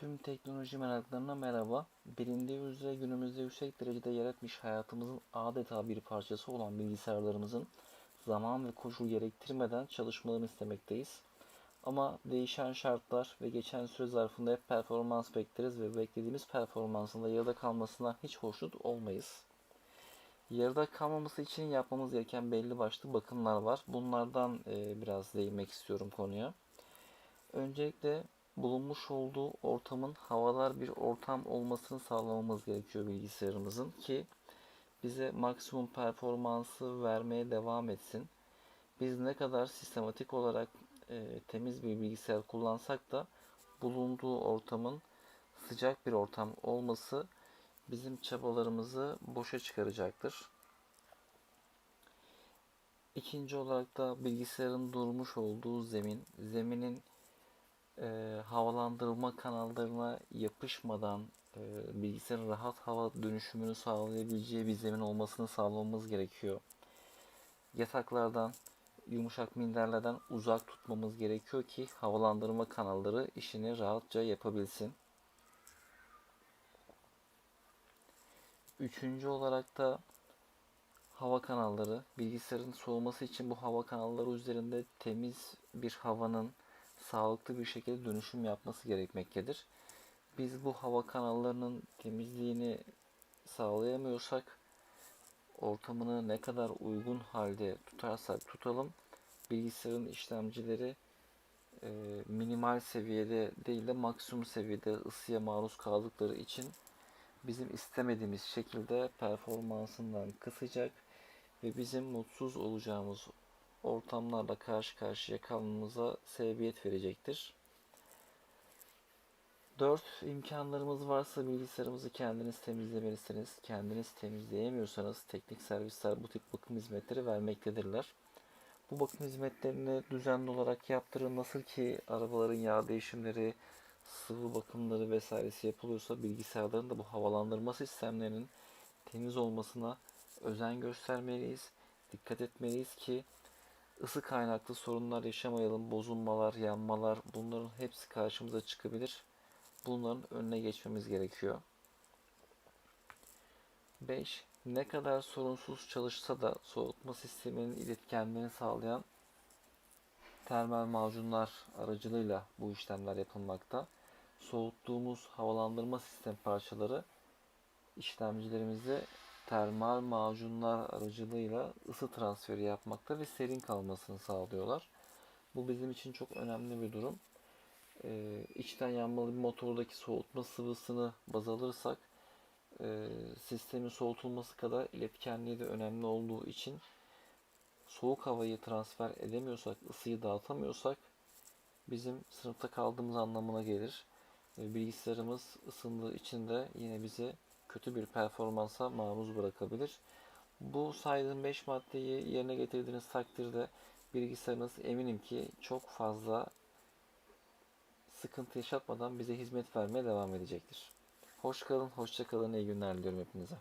Tüm teknoloji meraklarına merhaba. Bilindiği üzere günümüzde yüksek derecede yer etmiş hayatımızın adeta bir parçası olan bilgisayarlarımızın zaman ve koşul gerektirmeden çalışmalarını istemekteyiz. Ama değişen şartlar ve geçen süre zarfında hep performans bekleriz ve beklediğimiz performansın da yarıda kalmasına hiç hoşnut olmayız. Yarıda kalmaması için yapmamız gereken belli başlı bakımlar var. Bunlardan biraz değinmek istiyorum konuya. Öncelikle bulunmuş olduğu ortamın havalar bir ortam olmasını sağlamamız gerekiyor bilgisayarımızın ki bize maksimum performansı vermeye devam etsin. Biz ne kadar sistematik olarak e, temiz bir bilgisayar kullansak da bulunduğu ortamın sıcak bir ortam olması bizim çabalarımızı boşa çıkaracaktır. İkinci olarak da bilgisayarın durmuş olduğu zemin, zeminin e, havalandırma kanallarına yapışmadan e, bilgisayarın rahat hava dönüşümünü sağlayabileceği bir zemin olmasını sağlamamız gerekiyor. Yataklardan, yumuşak minderlerden uzak tutmamız gerekiyor ki havalandırma kanalları işini rahatça yapabilsin. Üçüncü olarak da hava kanalları. Bilgisayarın soğuması için bu hava kanalları üzerinde temiz bir havanın sağlıklı bir şekilde dönüşüm yapması gerekmektedir. Biz bu hava kanallarının temizliğini sağlayamıyorsak ortamını ne kadar uygun halde tutarsak tutalım bilgisayarın işlemcileri e, minimal seviyede değil de maksimum seviyede ısıya maruz kaldıkları için bizim istemediğimiz şekilde performansından kısacak ve bizim mutsuz olacağımız ortamlarla karşı karşıya kalmamıza sebebiyet verecektir. 4. imkanlarımız varsa bilgisayarımızı kendiniz temizlemelisiniz. Kendiniz temizleyemiyorsanız teknik servisler bu tip bakım hizmetleri vermektedirler. Bu bakım hizmetlerini düzenli olarak yaptırın. Nasıl ki arabaların yağ değişimleri, sıvı bakımları vesairesi yapılıyorsa bilgisayarların da bu havalandırma sistemlerinin temiz olmasına özen göstermeliyiz. Dikkat etmeliyiz ki ısı kaynaklı sorunlar yaşamayalım. Bozulmalar, yanmalar bunların hepsi karşımıza çıkabilir. Bunların önüne geçmemiz gerekiyor. 5. Ne kadar sorunsuz çalışsa da soğutma sisteminin iletkenliğini sağlayan termal macunlar aracılığıyla bu işlemler yapılmakta. Soğuttuğumuz havalandırma sistem parçaları işlemcilerimizde termal macunlar aracılığıyla ısı transferi yapmakta ve serin kalmasını sağlıyorlar. Bu bizim için çok önemli bir durum. Ee, içten yanmalı bir motordaki soğutma sıvısını baz alırsak e, sistemin soğutulması kadar iletkenliği de önemli olduğu için soğuk havayı transfer edemiyorsak, ısıyı dağıtamıyorsak bizim sınıfta kaldığımız anlamına gelir. Bilgisayarımız ısındığı için de yine bizi kötü bir performansa maruz bırakabilir. Bu saydığım 5 maddeyi yerine getirdiğiniz takdirde bilgisayarınız eminim ki çok fazla sıkıntı yaşatmadan bize hizmet vermeye devam edecektir. Hoş kalın, hoşça kalın, iyi günler diliyorum hepinize.